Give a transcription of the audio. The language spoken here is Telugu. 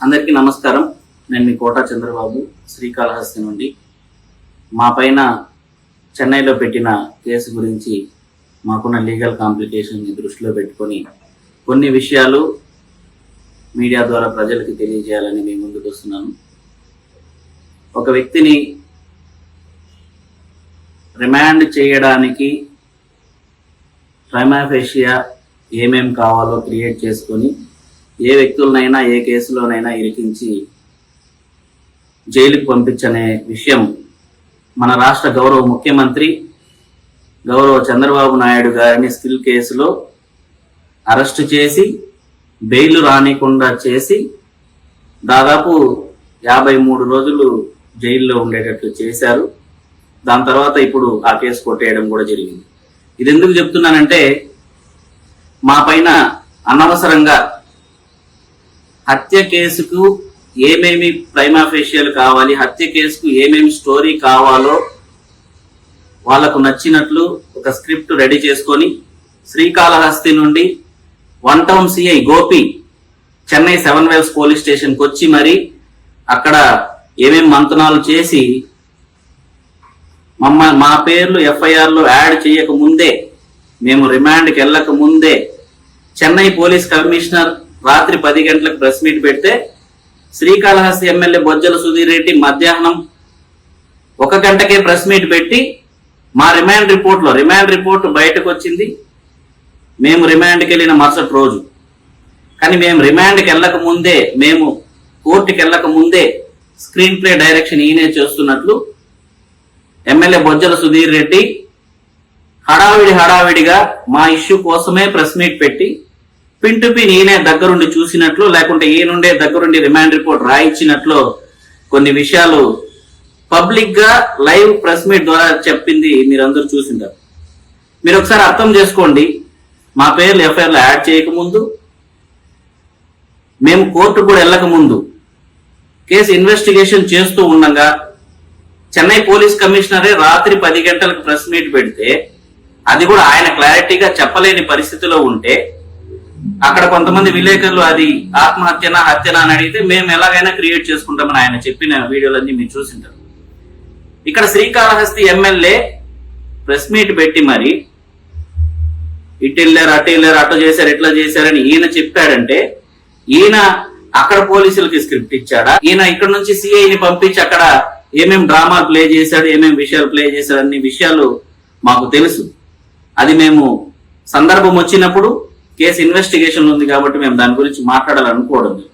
అందరికీ నమస్కారం. నేను మీ కోట చంద్రబాబు శ్రీకాళహస్తి నుండి. మా పైన చెన్నైలో పెట్టిన కేసు గురించి మాకున్న లీగల్ కాంప్లికేషన్ని దృష్టిలో పెట్టుకొని కొన్ని విషయాలు మీడియా ద్వారా ప్రజలకు తెలియజేయాలని మేము ముందుకు వస్తున్నాను. ఒక వ్యక్తిని రిమాండ్ చేయడానికి ప్రైమాఫేషియా ఏమేం కావాలో క్రియేట్ చేసుకొని ఏ వ్యక్తులనైనా ఏ కేసులోనైనా ఇరికించి జైలుకు పంపించనే విషయం మన రాష్ట్ర గౌరవ ముఖ్యమంత్రి గౌరవ చంద్రబాబు నాయుడు గారిని స్కిల్ కేసులో అరెస్ట్ చేసి బెయిల్ రానికుండా చేసి దాదాపు యాభై మూడు రోజులు జైల్లో ఉండేటట్లు చేశారు. దాని తర్వాత ఇప్పుడు ఆ కేసు కొట్టేయడం కూడా జరిగింది. ఇది ఎందుకు చెప్తున్నానంటే మా పైన అనవసరంగా హత్య కేసుకు ఏమేమి ప్రైమాఫేషియల్ కావాలి హత్య కేసుకు ఏమేమి స్టోరీ కావాలో వాళ్ళకు నచ్చినట్లు ఒక స్క్రిప్ట్ రెడీ చేసుకొని శ్రీకాళహస్తి నుండి one town CI Gopi Chennai seven waves police స్టేషన్కి వచ్చి మరి అక్కడ ఏమేమి మంతనాలు చేసి మమ్మ మా పేర్లు ఎఫ్ఐఆర్లో యాడ్ చేయక ముందే మేము రిమాండ్కి వెళ్ళక ముందే చెన్నై పోలీస్ కమిషనర్ రాత్రి పది గంటలకు ప్రెస్ మీట్ పెడితే శ్రీకాళహస్తి ఎమ్మెల్యే బొజ్జల సుధీర్ రెడ్డి మధ్యాహ్నం ఒక గంటకే ప్రెస్ మీట్ పెట్టి మా రిమాండ్ రిపోర్ట్లో రిమాండ్ రిపోర్ట్ బయటకు వచ్చింది. మేము రిమాండ్కి వెళ్ళిన మరుసటి రోజు. కానీ మేము రిమాండ్కి వెళ్ళక ముందే మేము కోర్టుకి వెళ్ళక ముందే స్క్రీన్ ప్లే డైరెక్షన్ ఈయనే చేస్తున్నట్లు ఎమ్మెల్యే బొజ్జల సుధీర్ రెడ్డి హడావిడి హడావిడిగా మా ఇష్యూ కోసమే ప్రెస్ మీట్ పెట్టి పిన్ టు పిన్ ఈయనే దగ్గరుండి చూసినట్లు లేకుంటే ఈయనుండే దగ్గరుండి రిమాండ్ రిపోర్ట్ రాయించినట్లు కొన్ని విషయాలు పబ్లిక్గా లైవ్ ప్రెస్ మీట్ ద్వారా చెప్పింది మీరందరూ చూసింటారు మీరు ఒకసారి అర్థం చేసుకోండి. మా పేర్లు ఎఫ్ఐఆర్లు యాడ్ చేయకముందు మేము కోర్టు కూడా వెళ్ళకముందు కేసు ఇన్వెస్టిగేషన్ చేస్తూ ఉండగా చెన్నై పోలీస్ కమిషనరే రాత్రి పది గంటలకు ప్రెస్ మీట్ పెడితే అది కూడా ఆయన క్లారిటీగా చెప్పలేని పరిస్థితిలో ఉంటే అక్కడ కొంతమంది విలేకరులు అది ఆత్మహత్యనా హత్యనా అని అడిగితే మేము ఎలాగైనా క్రియేట్ చేసుకుంటామని ఆయన చెప్పిన వీడియోలన్నీ మీరు చూసింటారు. ఇక్కడ శ్రీకాళహస్తి ఎమ్మెల్యే ప్రెస్ మీట్ పెట్టి మరి ఇటు వెళ్ళారు అటు వెళ్ళారు అటు చేశారు ఇట్లా చేశారని ఈయన చెప్పాడంటే ఈయన అక్కడ పోలీసులకి స్క్రిప్ట్ ఇచ్చాడా? ఈయన ఇక్కడ నుంచి సిఐని పంపించి అక్కడ ఏమేం డ్రామా ప్లే చేశాడు ఏమేం విషయాలు ప్లే చేశాడు అన్ని విషయాలు మాకు తెలుసు. అది మేము సందర్భం వచ్చినప్పుడు కేసు ఇన్వెస్టిగేషన్ ఉంది కాబట్టి మేము దాని గురించి మాట్లాడాలనుకోవడం లేదు.